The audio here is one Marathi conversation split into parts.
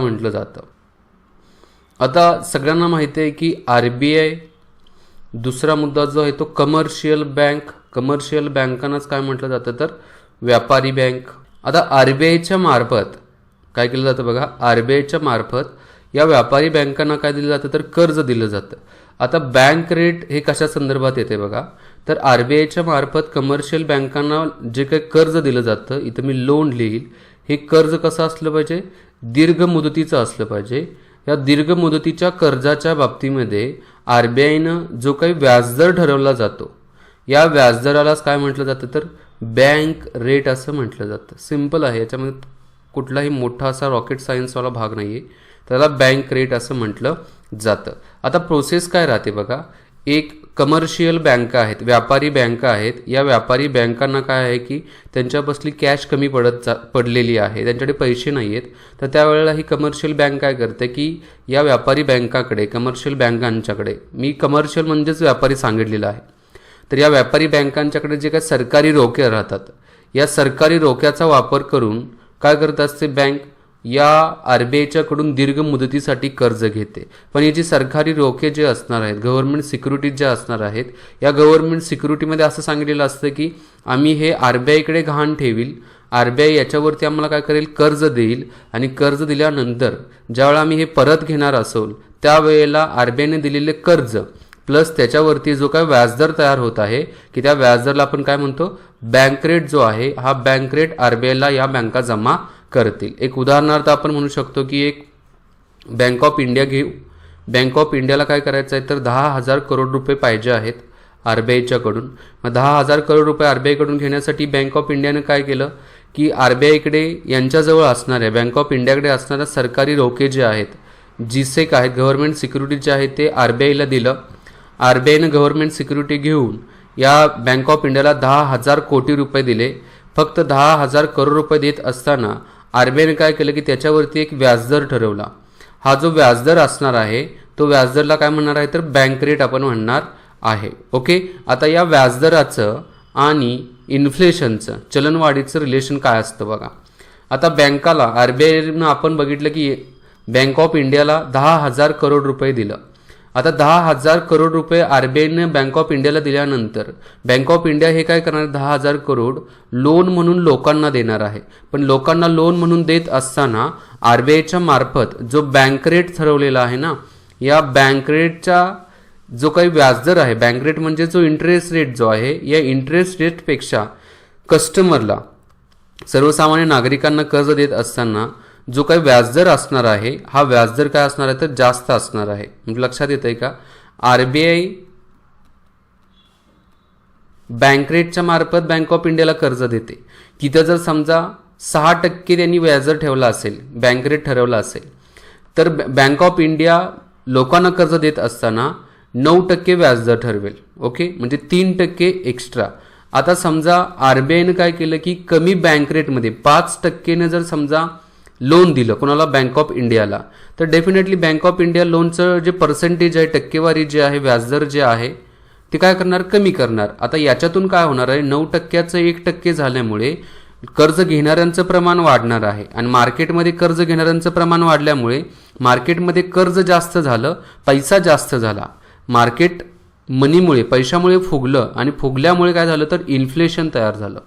म्हटलं जातं. आता सगळ्यांना माहिती आहे की आर बी आय दुसरा मुद्दा जो आहे तो कमर्शियल बँक कमर्शियल बँकांनाच काय म्हटलं जातं तर व्यापारी बँक आता आर बी आयच्या मार्फत काय केलं जातं बघा आर बी आयच्या मार्फत या व्यापारी बँकांना काय दिलं जातं तर कर्ज दिलं जातं. आता बँक रेट हे कशा संदर्भात येते बघा तर आर बी आयच्या मार्फत कमर्शियल बँकांना जे काही कर्ज दिलं जातं इथं मी लोन लिहील हे कर्ज कसं असलं पाहिजे? दीर्घ मुदतीचं असलं पाहिजे. या दीर्घ मुदतीच्या कर्जाच्या बाबतीमध्ये आर बी आयनं जो काही व्याजदर ठरवला जातो या व्याजदरालाच काय म्हटलं जातं तर बँक रेट असं म्हटलं जातं. सिंपल आहे याच्यामध्ये कुठलाही मोठा असा रॉकेट सायन्सवाला भाग नाही आहे त्याला बँक रेट असं म्हटलं जातं. आता प्रोसेस काय राहते बघा. एक कमर्शियल बँका आहेत व्यापारी बँका आहेत. या व्यापारी बँकांना काय आहे की त्यांच्यापासली कॅश कमी पडत जा पडलेली आहे. त्यांच्याकडे पैसे नाही आहेत तर त्यावेळेला ही कमर्शियल बँक काय करते की या व्यापारी बँकाकडे कमर्शियल बँकांच्याकडे मी कमर्शियल म्हणजेच व्यापारी सांगितलेलं आहे. तर या व्यापारी बँकांच्याकडे जे काही सरकारी रोखे राहतात या सरकारी रोख्याचा वापर करून काय करत असते बँक या आर बी आयच्याकडून दीर्घ मुदतीसाठी कर्ज घेते. पण याची सरकारी रोखे जे असणार आहेत गव्हर्नमेंट सिक्युरिटीज ज्या असणार आहेत या गव्हर्नमेंट सिक्युरिटीमध्ये असं सांगितलेलं असतं की आम्ही हे आर बी आयकडे घाण ठेवील. आर बी आय याच्यावरती आम्हाला काय करेल? कर्ज देईल. आणि कर्ज दिल्यानंतर ज्यावेळेला आम्ही हे परत घेणार असोल त्यावेळेला आर बी आयने दिलेले कर्ज प्लस त्याच्यावरती जो काय व्याजदर तयार होत आहे की त्या व्याजदरला आपण काय म्हणतो? बँक रेट जो आहे हा बँक रेट आर बी आयला या बँका जमा करतील. एक उदाहरणार्थ आपण म्हणू शकतो की एक बँक ऑफ इंडिया घेऊ. बँक ऑफ इंडियाला काय करायचं आहे तर दहा हजार करोड रुपये पाहिजे आहेत आर बी आयच्याकडून. मग दहा हजार करोड रुपये आर बी आयकडून घेण्यासाठी बँक ऑफ इंडियानं काय केलं? की आर बी आयकडे यांच्याजवळ असणाऱ्या बँक ऑफ इंडियाकडे असणाऱ्या सरकारी रोखे जे आहेत जीसेक आहेत गव्हर्नमेंट सिक्युरिटी जे आहे ते आर बी आयला दिलं. आर बी आयनं गव्हर्नमेंट सिक्युरिटी घेऊन या बँक ऑफ इंडियाला दहा हजार कोटी रुपये दिले. फक्त दहा हजार करोड रुपये देत असताना आर बी आयने काय केलं की त्याच्यावरती एक व्याजदर ठरवला. हा जो व्याजदर असणार आहे तो व्याजदरला काय म्हणणार आहे तर बँक रेट आपण म्हणणार आहे. ओके आता या व्याजदराचं आणि इन्फ्लेशनचं चलनवाढीचं रिलेशन काय असतं बघा. आता बँकाला आर बी आयनं आपण बघितलं की बँक ऑफ इंडियाला दहा हजार करोड रुपये दिलं. आता दहा हजार करोड रुपये आर बी बँक ऑफ इंडियाला दिल्यानंतर बँक ऑफ इंडिया हे काय करणार? दहा हजार करोड लोन म्हणून लोकांना देणार आहे. पण लोकांना लोन म्हणून देत असताना आर बी आयच्या मार्फत जो बँक रेट ठरवलेला आहे ना या बँक रेटच्या जो काही व्याजदर आहे बँक रेट म्हणजे जो इंटरेस्ट रेट जो आहे या इंटरेस्ट रेटपेक्षा कस्टमरला सर्वसामान्य नागरिकांना कर्ज देत असताना जो काही व्याजदर असणार आहे हा व्याजदर काय असणार आहे तर जास्त असणार आहे. म्हणजे लक्षात येत आहे का? आर बी आय बँक रेटच्या मार्फत बँक ऑफ इंडियाला कर्ज देते. तिथं जर समजा सहा टक्के त्यांनी व्याजदर ठेवला असेल बँक रेट ठरवला असेल तर बँक ऑफ इंडिया लोकांना कर्ज देत असताना नऊ टक्के व्याजदर ठरवेल. ओके म्हणजे तीन टक्के एक्स्ट्रा आता समजा आर बी आयनं काय केलं की कमी बँक रेटमध्ये पाच टक्केनं जर समजा लोन दिलं. कोणाला? बँक ऑफ इंडियाला तर डेफिनेटली बँक ऑफ इंडिया लोनचं जे पर्सेंटेज आहे टक्केवारी जे आहे व्याजदर जे आहे ते काय करणार? कमी करणार. आता याच्यातून काय होणार आहे? नऊ टक्क्याचं एक टक्के झाल्यामुळे कर्ज घेणाऱ्यांचं प्रमाण वाढणार आहे. आणि मार्केटमध्ये कर्ज घेणाऱ्यांचं प्रमाण वाढल्यामुळे मार्केटमध्ये कर्ज जास्त झालं पैसा जास्त झाला. मार्केट मनीमुळे पैशामुळे फुगलं आणि फुगल्यामुळे काय झालं? तर इन्फ्लेशन तयार झालं.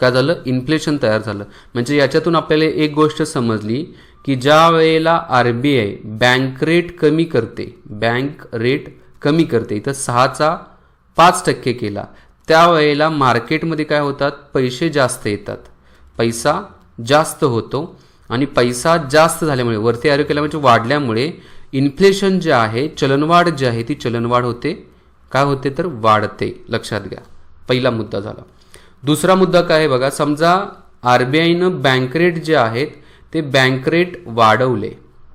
काय झालं? इन्फ्लेशन तयार झालं. म्हणजे याच्यातून आपल्याला एक गोष्ट समजली की ज्या वेळेला R B I bank rate कमी करते बँक रेट कमी करते इथं सहाचा पाच टक्के केला त्यावेळेला मार्केटमध्ये काय होतात? पैसे जास्त येतात. पैसा जास्त होतो आणि पैसा जास्त झाल्यामुळे वरती आरोग्य केला म्हणजे वाढल्यामुळे इन्फ्लेशन जे आहे चलनवाढ जी आहे ती चलनवाढ होते. काय होते तर? वाढते. लक्षात घ्या. पहिला मुद्दा झाला. दुसरा मुद्दा काय आहे बघा? समजा आर बी आयनं बँक रेट जे आहेत ते बँक रेट वाढवले.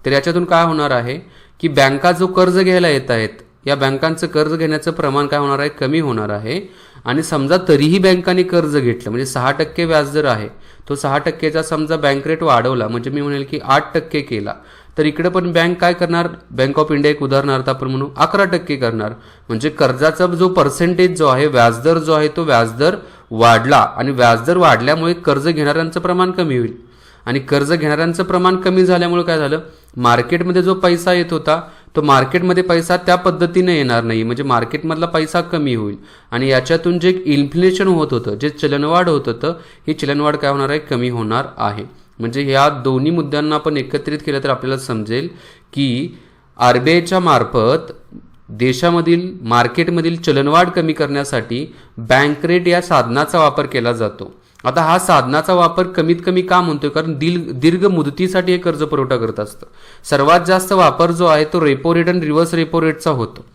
तर याच्यातून काय होणार आहे? की बँका जो कर्ज घ्यायला येत आहेत या बँकांचं कर्ज घेण्याचं प्रमाण काय होणार आहे? कमी होणार आहे. आणि समजा तरीही बँकांनी कर्ज घेतलं म्हणजे सहा टक्के व्याजदर आहे तो सहा टक्केचा समजा बँक रेट वाढवला म्हणजे मी म्हणेल की आठ टक्के केला तर इकडे पण बँक काय करणार? बँक ऑफ इंडिया एक उदाहरणार्थ आपण म्हणू अकरा टक्के करणार. म्हणजे कर्जाचा जो पर्सेंटेज जो आहे व्याजदर जो आहे तो व्याजदर वाढला आणि व्याजदर वाढल्यामुळे कर्ज घेणाऱ्यांचं प्रमाण कमी होईल. आणि कर्ज घेणाऱ्यांचं प्रमाण कमी झाल्यामुळे काय झालं? मार्केटमध्ये जो पैसा येत होता तो मार्केटमध्ये पैसा त्या पद्धतीने येणार नाही. म्हणजे मार्केटमधला पैसा कमी होईल. आणि याच्यातून जे इन्फ्लेशन होत होतं जे चलनवाढ होत होतं ही चलनवाढ काय होणार आहे? कमी होणार आहे. म्हणजे ह्या दोन्ही मुद्द्यांना आपण एकत्रित केलं तर आपल्याला समजेल की आर बी आयच्या मार्फत देशामधील मार्केटमधील चलनवाढ कमी करण्यासाठी बँक रेट या साधनाचा वापर केला जातो. आता हा साधनाचा वापर कमीत कमी का म्हणतोय? कारण दिल दीर्घ मुदतीसाठी हे कर्ज पुरवठा करत असतं. सर्वात जास्त वापर जो आहे तो रेपो रेट आणि रिव्हर्स रेपो रेटचा होतो.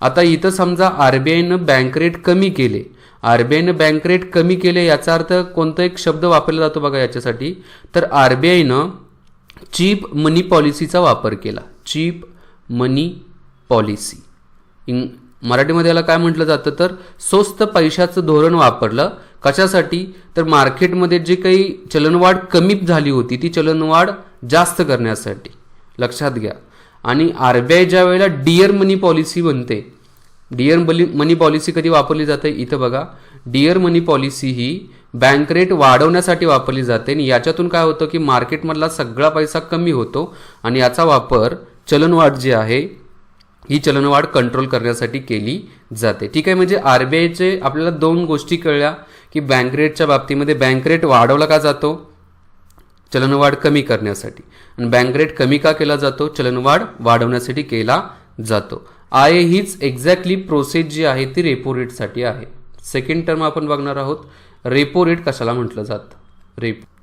आता इथं समजा आरबीआयनं बँक रेट कमी केले. आरबीआयनं बँक रेट कमी केले याचा अर्थ कोणता एक शब्द वापरला जातो बघा याच्यासाठी? तर आरबीआयनं चीप मनी पॉलिसीचा वापर केला. Cheap money policy. इंग मराठीमध्ये याला काय म्हटलं जातं? तर स्वस्त पैशाचं धोरण वापरलं. कशासाठी? तर मार्केटमध्ये जे काही चलनवाढ कमी झाली होती ती चलनवाढ जास्त करण्यासाठी. लक्षात घ्या. आणि आर बी आय ज्या वेळेला डिअर मनी पॉलिसी बनते डिअर मनी मनी पॉलिसी कधी वापरली जाते? इथं बघा. डिअर मनी पॉलिसी ही बँक रेट वाढवण्यासाठी वापरली जाते आणि याच्यातून काय होतं की मार्केटमधला सगळा पैसा कमी होतो आणि याचा वापर चलनवाढ जी आहे ही चलनवाढ कंट्रोल करण्यासाठी केली जाते. ठीक आहे म्हणजे आर बी आयचे आपल्याला दोन गोष्टी कळल्या की बँक रेटच्या बाबतीमध्ये बँक रेट वाढवला का जातो? चलनवाढ कमी करण्यासाठी. आणि बँक रेट कमी का केला जातो? चलनवाढ वाढवण्यासाठी केला जातो. आय हीच एक्झॅक्टली प्रोसेस जी आहे ती रेपो रेटसाठी आहे. सेकंड टर्म आपण बघणार आहोत. रेपो रेट कशाला म्हटलं जातं? रेपो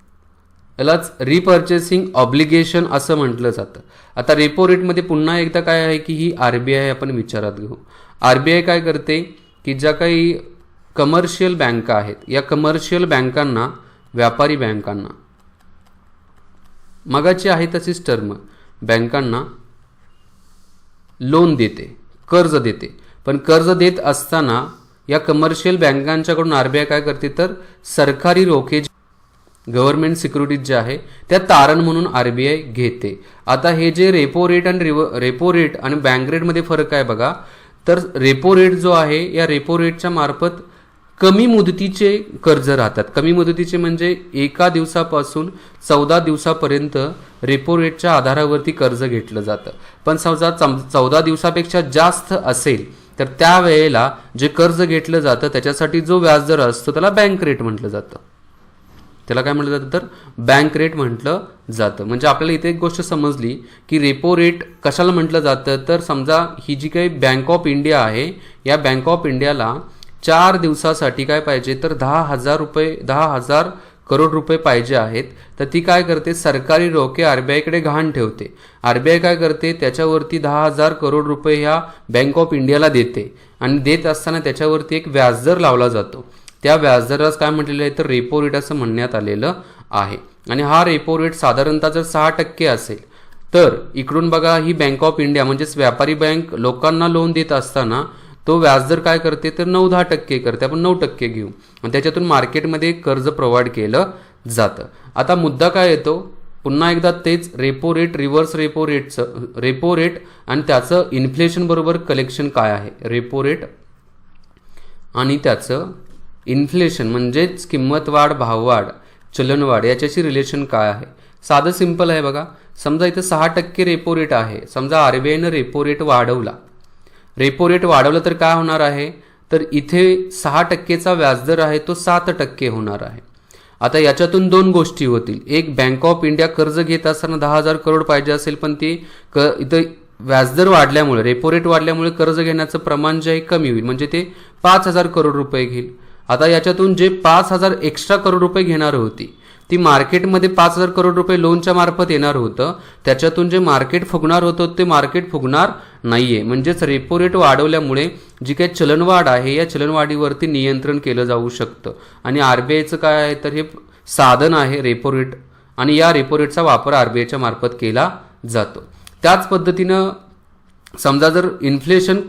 यालाच रिपर्चेसिंग ऑब्लिगेशन असं म्हटलं जातं. आता रेपो रेटमध्ये पुन्हा एकदा काय आहे की ही आर बी आय आपण विचारात घेऊ. आर बी आय काय करते की ज्या काही कमर्शियल बँका आहेत या कमर्शियल बँकांना व्यापारी बँकांना मगाची आहे तशीच टर्म बँकांना लोन देते कर्ज देते. पण कर्ज देत असताना या कमर्शियल बँकांच्याकडून आरबीआय काय करते तर सरकारी रोखे गव्हर्नमेंट सिक्युरिटीज जे आहे त्या तारण म्हणून आरबीआय घेते. आता हे जे रेपो रेट आणि रिव रेपो रेट आणि बँक रेटमध्ये फरक आहे बघा तर रेपो रेट जो आहे या रेपो रेटच्या मार्फत कमी मुदतीचे कर्ज राहतात. कमी मुदतीचे म्हणजे एका दिवसापासून चौदा दिवसापर्यंत रेपो रेटच्या आधारावरती कर्ज घेतलं जातं. पण समजा चौदा दिवसापेक्षा जास्त असेल तर त्यावेळेला जे कर्ज घेतलं जातं त्याच्यासाठी जो व्याजदर असतो त्याला बँक रेट म्हटलं जातं. त्याला काय म्हटलं जातं तर बँक रेट म्हटलं जातं. म्हणजे आपल्याला इथे एक गोष्ट समजली की रेपो रेट कशाला म्हटलं जातं? तर समजा ही जी काही बँक ऑफ इंडिया आहे या बँक ऑफ इंडियाला चार दिवसासाठी काय पाहिजे? तर दहा हजार रुपये दहा हजार करोड रुपये पाहिजे आहेत. तर ती काय करते? सरकारी रोखे आरबीआयकडे गहाण ठेवते. आरबीआय काय करते? त्याच्यावरती दहा हजार करोड रुपये ह्या बँक ऑफ इंडियाला देते. आणि देत असताना त्याच्यावरती एक व्याजदर लावला जातो. त्या व्याजदरास काय म्हटलेलं आहे? तर रेपो रेट असं म्हणण्यात आलेलं आहे. आणि हा रेपो रेट साधारणतः जर सहा टक्के असेल तर इकडून बघा ही बँक ऑफ इंडिया म्हणजेच व्यापारी बँक लोकांना लोन देत असताना तो व्याजदर काय करते? तर नऊ दहा टक्के करते. आपण नऊ टक्के घेऊ. आणि त्याच्यातून मार्केटमध्ये कर्ज प्रोव्हाइड केलं जातं. आता मुद्दा काय येतो? पुन्हा एकदा तेच रेपो रेट रिव्हर्स रेपो रेटचं रेपो रेट आणि त्याचं इन्फ्लेशन बरोबर कलेक्शन काय आहे? रेपो रेट आणि त्याचं इन्फ्लेशन म्हणजेच किंमत वाढ भाववाढ चलनवाढ याच्याशी रिलेशन काय आहे? साधं सिंपल आहे बघा. समजा इथं सहा टक्के रेपो रेट आहे. समजा आर बी आयनं रेपो रेट वाढवला. रेपो रेट वाढवलं तर काय होणार आहे? तर इथे सहा टक्केचा व्याजदर आहे तो सात टक्के होणार आहे. आता याच्यातून दोन गोष्टी होतील. एक बँक ऑफ इंडिया कर्ज घेत असताना दहा हजार करोड पाहिजे असेल पण ती क इथं व्याजदर वाढल्यामुळे रेपो रेट वाढल्यामुळे कर्ज घेण्याचं प्रमाण जे आहे कमी होईल. म्हणजे ते पाच हजार करोड रुपये घेईल. आता याच्यातून जे पाच हजार एक्स्ट्रा करोड रुपये घेणार होती ती मार्केटमध्ये पाच हजार करोड रुपये लोनच्या मार्फत येणार होतं. त्याच्यातून जे मार्केट फुगणार होतं ते मार्केट फुगणार नाहीये. म्हणजेच रेपो रेट वाढवल्यामुळे जी काही चलनवाढ आहे या चलनवाढीवरती नियंत्रण केलं जाऊ शकतं. आणि आर बी आयचं काय आहे तर हे साधन आहे रेपो रेट आणि या रेपो रेटचा वापर आर बी आयच्या मार्फत केला जातो. त्याच पद्धतीनं समजा जर इन्फ्लेशन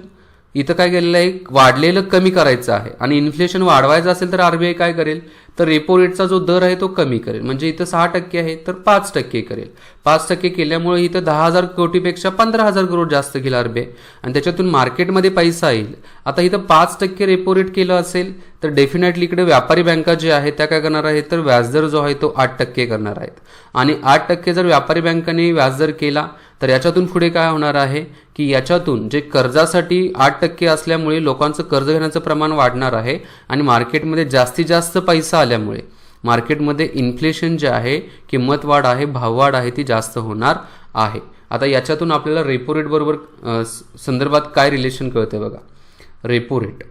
इथं काय केलेलं आहे? वाढलेलं कमी करायचं आहे. आणि इन्फ्लेशन वाढवायचं असेल तर आरबीआय काय करेल? तर रेपो रेटचा जो दर आहे तो कमी करेल. म्हणजे इथं सहा टक्के आहे तर पाच टक्के करेल. पाच टक्के केल्यामुळे इथं दहा हजार कोटीपेक्षा पंधरा हजार करोड जास्त केलं आरबीआय आणि त्याच्यातून मार्केटमध्ये पैसा येईल. आता इथं पाच टक्के रेपो रेट केलं असेल तर डेफिनेटली इकडे व्यापारी बँका जे आहेत त्या काय करणार आहेत? तर व्याजदर जो आहे तो आठ टक्के करणार आहेत. आणि आठ टक्के जर व्यापारी बँकांनी व्याजदर केला तर याच्यातून पुढे काय होणार आहे की याच्यातून जे कर्जासाठी आठ टक्के असल्यामुळे लोकांचं कर्ज घेण्याचं प्रमाण वाढणार आहे आणि मार्केटमध्ये जास्तीत जास्त पैसा आल्यामुळे मार्केटमध्ये इन्फ्लेशन जे आहे किंमत वाढ आहे भाववाढ आहे ती जास्त होणार आहे. आता याच्यातून आपल्याला रेपो रेट बरोबर संदर्भात काय रिलेशन कळतं बघा. रेपो रेट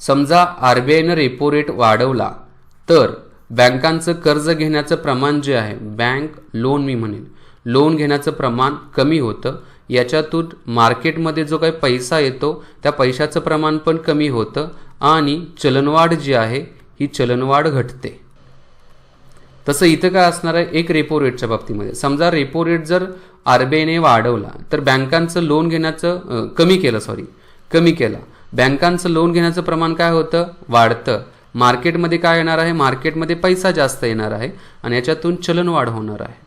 समजा आर बी आयनं रेपो रेट वाढवला तर बँकांचं कर्ज घेण्याचं प्रमाण जे आहे बँक लोन मी म्हणेन लोन घेण्याचं प्रमाण कमी होतं. याच्यातून मार्केटमध्ये जो काही पैसा येतो त्या पैशाचं प्रमाण पण कमी होतं आणि चलनवाढ जी आहे ही चलनवाढ घटते. तसं इथं काय असणार आहे एक रेपो रेटच्या बाबतीमध्ये. समजा रेपो रेट जर आर बी आयने वाढवला तर बँकांचं लोन घेण्याचं कमी केलं सॉरी कमी केला. बँकांचं लोन घेण्याचं प्रमाण काय होतं? वाढतं. मार्केटमध्ये काय येणार आहे? मार्केटमध्ये पैसा जास्त येणार आहे आणि याच्यातून चलनवाढ होणार आहे.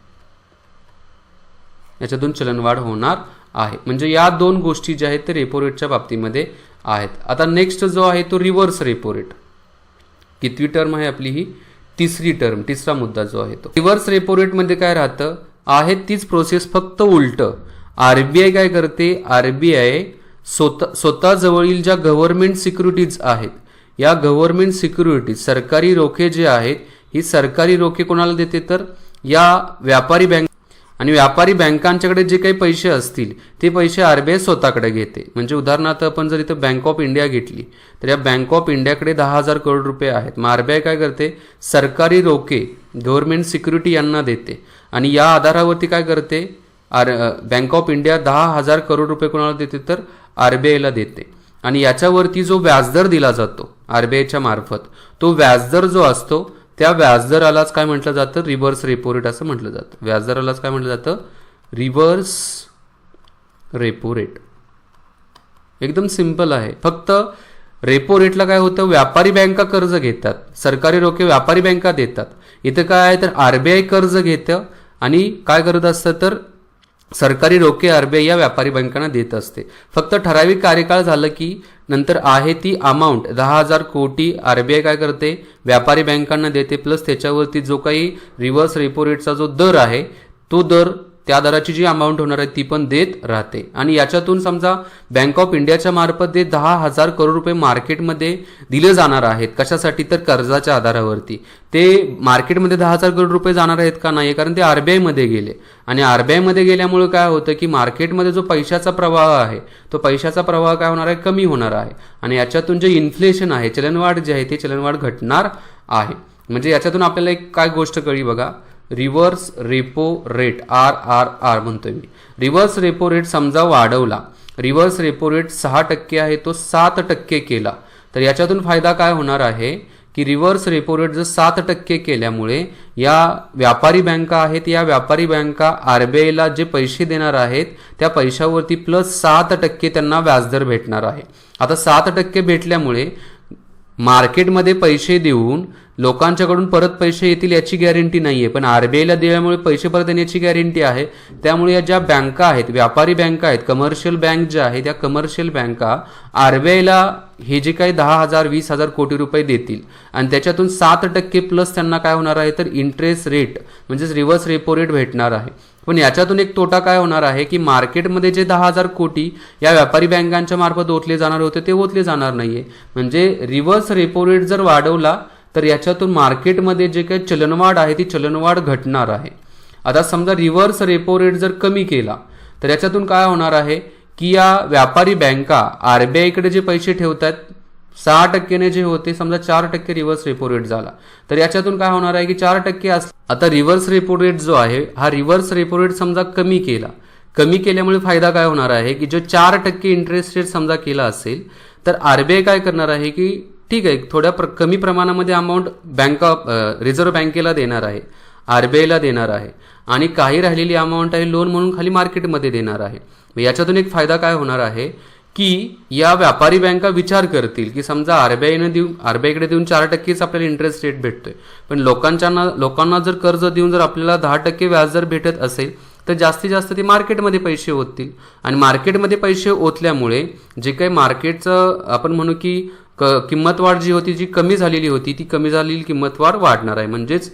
याच्यातून चलनवाढ होणार आहे. म्हणजे या दोन गोष्टी ज्या आहेत ते रेपो रेटच्या बाबतीमध्ये आहेत. आता नेक्स्ट जो आहे तो रिव्हर्स रेपो रेट कितवी टर्म आहे आपली ही? तिसरी टर्म तिसरा मुद्दा जो आहे तो. रिव्हर्स रेपो रेटमध्ये काय राहतं? आहे तीच प्रोसेस फक्त उलट. आरबीआय काय करते? आरबीआय स्वतः स्वतःजवळील ज्या गव्हर्नमेंट सिक्युरिटीज आहेत या गव्हर्नमेंट सिक्युरिटीज सरकारी रोखे जे आहेत ही सरकारी रोखे कोणाला देते तर? या व्यापारी बँक आणि व्यापारी बँकांच्याकडे जे काही पैसे असतील ते पैसे आर बी आय स्वतःकडे घेते. म्हणजे उदाहरणार्थ आपण जर इथं बँक ऑफ इंडिया घेतली तर या बँक ऑफ इंडियाकडे दहा हजार करोड रुपये आहेत. मग आय काय करते? सरकारी रोखे गव्हर्नमेंट सिक्युरिटी यांना देते. आणि या आधारावरती काय करते? आर बँक ऑफ इंडिया दहा हजार करोड रुपये कोणाला देते? तर आर बी आयला देते. आणि याच्यावरती जो व्याजदर दिला जातो आर बी आयच्या मार्फत तो व्याजदर जो असतो त्या व्याजदरालाच काय म्हटलं जातं? रिव्हर्स रेपो रेट असं म्हटलं जातं. व्याजदरालाच काय म्हटलं जातं? रिव्हर्स रेपो रेट एकदम सिंपल आहे. फक्त रेपो रेटला काय होतं? व्यापारी बँका कर्ज घेतात. सरकारी रोखे व्यापारी बँका देतात. इथं काय आहे? तर आरबीआय कर्ज घेतं आणि काय करत असतं तर सरकारी रोखे आरबीआय या व्यापारी बँकांना देत असते. फक्त ठराविक कार्यकाळ झालं की नंतर आहे ती अमाऊंट दहा हजार कोटी आर बी आय काय करते? व्यापारी बँकांना देते. प्लस त्याच्यावरती जो काही रिव्हर्स रेपो रेटचा जो दर आहे तो दर त्या दराची जी अमाऊंट होणार आहे ती पण देत राहते. आणि याच्यातून समजा बँक ऑफ इंडियाच्या मार्फत ते दहा हजार करोड रुपये मार्केटमध्ये दिले जाणार आहेत कशासाठी? तर कर्जाच्या आधारावरती. ते मार्केटमध्ये दहा हजार करोड रुपये जाणार आहेत का नाही? कारण ते आरबीआयमध्ये गेले. आणि आरबीआयमध्ये गेल्यामुळे काय होतं की मार्केटमध्ये जो पैशाचा प्रवाह आहे तो पैशाचा प्रवाह काय होणार आहे? कमी होणार आहे. आणि याच्यातून जे इन्फ्लेशन आहे चलनवाढ जे आहे ते चलनवाढ घटणार आहे. म्हणजे याच्यातून आपल्याला एक काय गोष्ट कळी बघा? Reverse repo rate R R R म्हणतोय मी. रिव्हर्स रेपो रेट समजा वाढवला रिव्हर्स रेपो रेट सहा टक्के आहे तो सात टक्के केला. तर याच्यातून फायदा काय होणार आहे? की रिव्हर्स रेपो रेट जर सात टक्के केल्यामुळे या व्यापारी बँका आहेत या व्यापारी बँका आरबीआयला जे पैसे देणार आहेत त्या पैशावरती प्लस सात टक्के त्यांना व्याजदर भेटणार आहे. आता सात टक्के भेटल्यामुळे मार्केटमध्ये पैसे देऊन लोकांच्याकडून परत पैसे येतील याची गॅरंटी नाही आहे पण आरबीआयला दिल्यामुळे पैसे परत येण्याची गॅरंटी आहे. त्यामुळे या ज्या बँका आहेत व्यापारी बँका आहेत कमर्शियल बँक ज्या आहेत त्या कमर्शियल बँका आरबीआयला हे जे काही दहा हजार वीस हजार कोटी रुपये देतील. आणि त्याच्यातून सात टक्के प्लस त्यांना काय होणार आहे? तर इंटरेस्ट रेट म्हणजेच रिव्हर्स रेपो रेट भेटणार आहे. पण याच्यातून एक तोटा काय होणार आहे की मार्केटमध्ये जे दहा हजार कोटी या व्यापारी बँकांच्या मार्फत ओतले जाणार होते ते ओतले जाणार नाहीये. म्हणजे रिव्हर्स रेपो रेट जर वाढवला तर याच्यातून मार्केटमध्ये जे काही चलनवाढ आहे ती चलनवाढ घटणार आहे. आता समजा रिव्हर्स रेपो रेट जर कमी केला तर याच्यातून काय होणार आहे की या व्यापारी बँका आरबीआयकडे जे पैसे ठेवतात सहा टक्क्याने जे होते समजा चार टक्के रिव्हर्स रेपो रेट झाला. तर याच्यातून काय होणार आहे की चार टक्के आता रिव्हर्स रेपो रेट जो आहे हा रिव्हर्स रेपो रेट समजा कमी केला. कमी केल्यामुळे फायदा काय होणार आहे की जो चार टक्के इंटरेस्ट रेट समजा केला असेल तर आरबीआय काय करणार आहे की ठीक आहे थोड्या प्र कमी प्रमाणामध्ये अमाऊंट बँक ऑफ रिझर्व्ह बँकेला देणार आहे आरबीआयला देणार आहे आणि काही राहिलेली अमाऊंट आहे लोन म्हणून खाली मार्केटमध्ये देणार आहे. याच्यातून एक फायदा काय होणार आहे की या व्यापारी बँका विचार करतील की समजा आरबीआयने देऊन आरबीआयकडे देऊन चार टक्केच आपल्याला इंटरेस्ट रेट भेटतोय. पण लोकांच्या लोकांना जर कर्ज देऊन जर आपल्याला दहा टक्के व्याज जर भेटत असेल तर जास्तीत जास्त ते मार्केटमध्ये पैसे ओततील. आणि मार्केटमध्ये पैसे ओतल्यामुळे जे काही मार्केटचं आपण म्हणू की क किंमत वाढ जी होती जी कमी झालेली होती ती कमी झालेली किंमत वाढ वाढणार आहे. म्हणजेच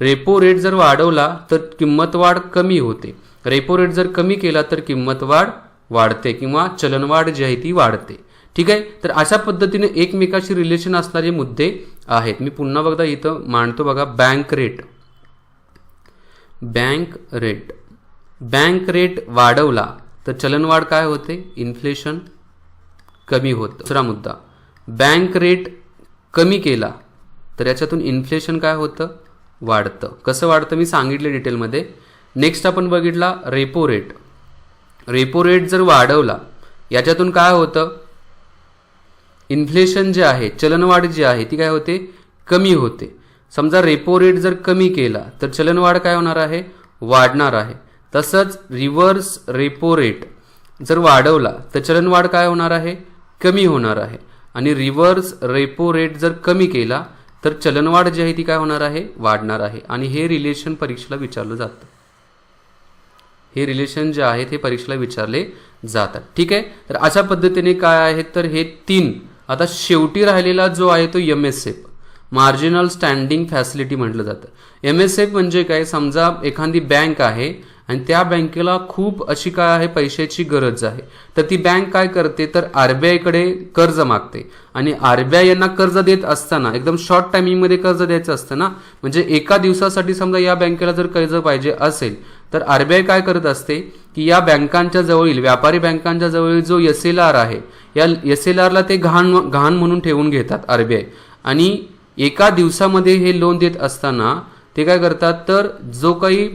रेपो रेट जर वाढवला तर किंमत वाढ कमी होते. रेपो रेट जर कमी केला तर किंमत वाढ वाढते किंवा चलनवाढ जी आहे ती वाढते. ठीक आहे? तर अशा पद्धतीने एकमेकाशी रिलेशन असणारे मुद्दे आहेत. मी पुन्हा बघा इथं मांडतो बघा bank rate bank rate bank rate वाढवला तर चलनवाढ काय होते? इन्फ्लेशन कमी होतं. दुसरा मुद्दा. बँक रेट कमी केला तर याच्यातून इन्फ्लेशन काय होतं? वाढतं. कसं वाढतं? मी सांगितलं डिटेलमध्ये नेक्स्ट आपण बघितला रेपो रेट रेपो रेट जर वाढवला याच्यातून काय होतं? इन्फ्लेशन जे आहे चलनवाढ जी आहे ती काय होते? कमी होते. समजा रेपो रेट जर कमी केला तर चलनवाढ काय होणार आहे? वाढणार आहे. तसंच रिव्हर्स रेपो रेट जर वाढवला तर चलनवाढ काय होणार आहे? कमी होणार आहे. आणि रिव्हर्स रेपो रेट जर कमी केला तर चलनवाढ जी आहे ती काय होणार आहे? वाढणार आहे. आणि हे रिलेशन परीक्षेला विचारलं जातं. हे रिलेशन जे आहे ते परीक्षेला विचारले जातात. ठीक आहे? तर अशा पद्धतीने काय आहे तर हे तीन. आता शेवटी राहिलेला जो आहे तो M S F marginal standing facility म्हटलं जातं. एम एस एफ म्हणजे काय? समजा एखादी बँक आहे आणि त्या बँकेला खूप अशी काय आहे पैशाची गरज आहे. तर ती बँक काय करते तर आरबीआयकडे कर्ज मागते. आणि आरबीआय यांना कर्ज देत असताना एकदम शॉर्ट टायमिंगमध्ये कर्ज द्यायचं असतं ना म्हणजे एका दिवसासाठी समजा या बँकेला जर कर्ज पाहिजे असेल तर आरबीआय काय करत असते की या बँकांच्या जवळील व्यापारी बँकांच्या जवळील जो एस एल आर आहे या एस एल आरला ते घाण घाण म्हणून ठेवून घेतात आरबीआय आणि एका दिवसामध्ये हे लोन देत असताना ते काय करतात तर जो काही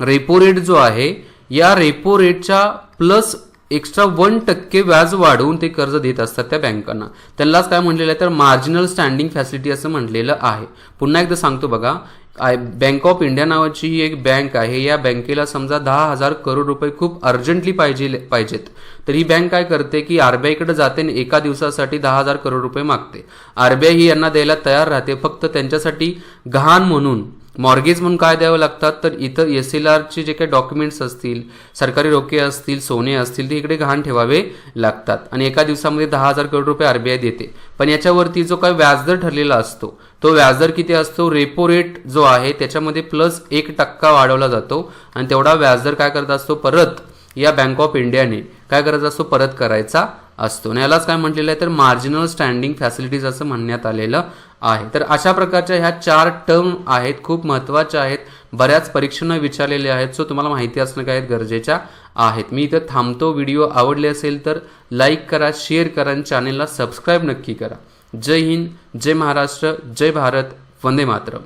रेपो रेट जो आहे या रेपो रेटच्या प्लस एक्स्ट्रा वन टक्के व्याज वाढवून ते कर्ज देत असतात त्या बँकांना. त्यांनाच काय म्हटलेलं आहे? तर मार्जिनल स्टँडिंग फॅसिलिटी असं म्हटलेलं आहे. पुन्हा एकदा सांगतो बघा आय बँक ऑफ इंडिया नावाची ही एक बँक आहे. या बँकेला समजा दहा हजार करोड रुपये खूप अर्जंटली पाहिजे पाहिजेत. तर ही बँक काय करते की आरबीआयकडे जाते आणि एका दिवसासाठी दहा हजार करोड रुपये मागते. आरबीआय ही यांना द्यायला तयार राहते. फक्त त्यांच्यासाठी गहाण म्हणून मॉर्गेज म्हणून काय द्यावं लागतात तर इथं एस एल आरचे जे काही डॉक्युमेंट्स असतील सरकारी रोखे असतील सोने असतील ते इकडे गहाण ठेवावे लागतात. आणि एका दिवसामध्ये दहा हजार करोड रुपये आरबीआय देते. पण याच्यावरती जो काय व्याजदर ठरलेला असतो तो व्याजदर किती असतो? रेपो रेट जो आहे त्याच्यामध्ये प्लस एक टक्का वाढवला जातो. आणि तेवढा व्याजदर काय करत असतो? परत या बँक ऑफ इंडियाने काय करायचा असतो परत करायचा असतो. आणि यालाच काय म्हटलेलं आहे? तर मार्जिनल स्टँडिंग फॅसिलिटीज असं म्हणण्यात आलेलं आहे. तर अशा प्रकारच्या ह्या चार टर्म आहेत खूप महत्त्वाच्या आहेत बऱ्याच परीक्षांना विचारलेले आहेत. सो तुम्हाला माहिती असणं काय गरजेच्या आहेत. मी इथं थांबतो. व्हिडिओ आवडले असेल तर लाईक करा शेअर करा आणि चॅनेलला सबस्क्राईब नक्की करा. जय हिंद जय महाराष्ट्र जय भारत. वंदे मातरम.